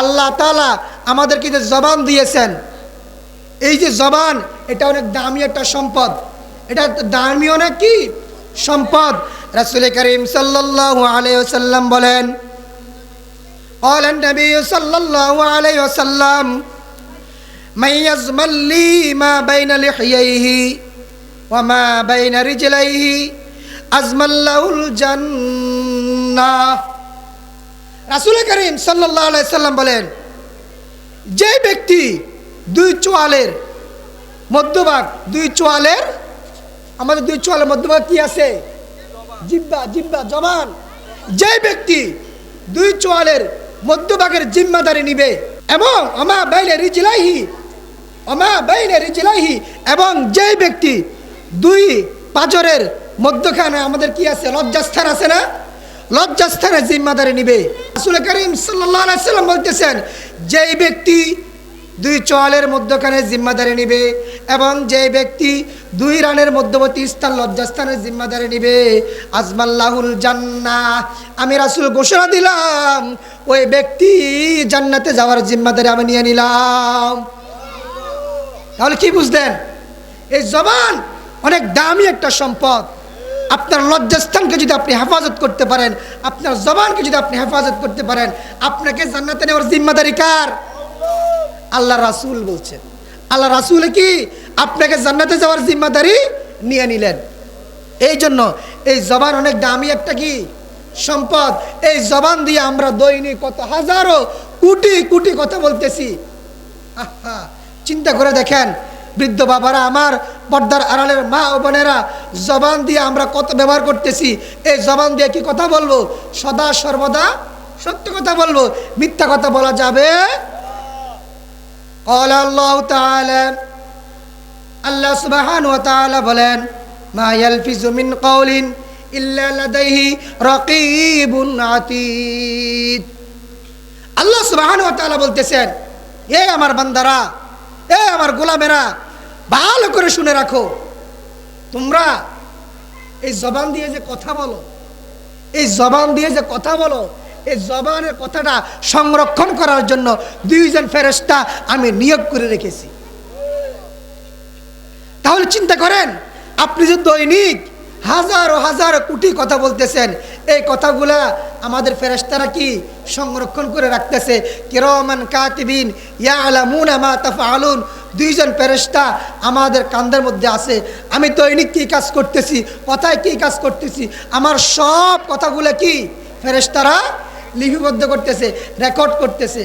আল্লাহ তালা আমাদেরকে যে জবান দিয়েছেন এই যে জবান এটা অনেক দামি একটা সম্পদ এটা দামি অনেক কি সম্পদ রাসুল করিম সাল্লাল্লাহু আলাইহি ওয়াসাল্লাম বলেন قال النبي صلى الله عليه وسلم من يزمل لي ما بين لحييه وما بين رجليه أزمل له الجنة রাসুল করিম সাল্লাম বলেন, যে ব্যক্তি দুই চোয়ালের মধ্যভাগ, দুই চোয়ালের, আমাদের দুই চোয়ালের মধ্যভাগ কি আছে? জিব্বা জিব্বা, জবান। যে ব্যক্তি দুই চোয়ালের মধ্যভাগের জিম্মাদারি নিবে এবং আমা বাইলে রিজিলাইহি, আমা বাইলে রিজিলাইহি, এবং যে ব্যক্তি দুই পাজরের মধ্যখানে আমাদের কি আছে? লজ্জাস্থান আছে না? লজ্জাস্থানে জিম্মাদারি নিবে। রাসূল করিম সাল্লাম বলতেছেন, যেই ব্যক্তি দুই চোয়ালের মধ্যখানে জিম্মাদারি নিবে এবং যে ব্যক্তি দুই রানের মধ্যবর্তী স্থান, লজ্জাস্থানের জিম্মাদারি নিবে, আজমাল্লাহুল জান্না আমি রাসূল ঘোষণা দিলাম, ওই ব্যক্তি জান্নাতে যাওয়ার জিম্মাদারি আমি নিয়ে নিলাম। তাহলে কি বুঝলেন? এই জবান অনেক দামি একটা সম্পদ। আপনার লজ্জাস্থানকে যদি আপনি হেফাজত করতে পারেন আপনার জবানকে যদি আপনি হেফাজত করতে পারেন আপনাকে জান্নাতে নেওয়ার জিম্মাদারি কার? আল্লাহ রাসূল বলছেন। আল্লাহ রাসূল কি? আপনাকে জান্নাতে যাওয়ার জিম্মাদারি নিয়ে নিলেন। এই জন্য এই জবান অনেক দামি একটা কি? সম্পদ। এই জবান দিয়ে আমরা দৈনিক কত হাজারো কোটি কোটি কথা বলতেছি। আহা, চিন্তা করে দেখেন বৃদ্ধ বাবারা আমার পর্দার আড়ালের মা ও বোনেরা, জবান দিয়ে আমরা কত ব্যবহার করতেছি, এই জবান দিয়ে কি কথা বলব? সদা সর্বদা সত্য কথা বলব। মিথ্যা কথা বলা যাবে? আল্লাহ সুবাহান বলেন, মা ইয়ালফিজু মিন কওলিন ইল্লা লাদাইহি রাকিবুন আতীত আল্লাহ সুবহানাহু ওয়া তাআলা বলতেছেন এ আমার বান্দারা এ আমার গোলামেরা ভালো করে শুনে রাখো। তোমরা এই জবান দিয়ে যে কথা বলো, এই জবান দিয়ে যে কথা বলো, এই জবানের কথাটা সংরক্ষণ করার জন্য দুইজন ফেরেস্তা আমি নিয়োগ করে রেখেছি। তাহলে চিন্তা করেন, আপনি যে দৈনিক হাজারো হাজার কোটি কথা বলতেছেন, এই কথাগুলা আমাদের ফেরেশতারা কি সংরক্ষণ করে রাখতেছে? কিরমান কাতিবিন ইয়া আলামুন আমা তাফা তাফআলুন দুইজন ফেরেস্তা আমাদের কান্দের মধ্যে আছে। আমি দৈনিক কী কাজ করতেছি? কথায় কী কাজ করতেছি? আমার সব কথাগুলো কি ফেরেশতারা লিপিবদ্ধ করতেছে রেকর্ড করতেছে।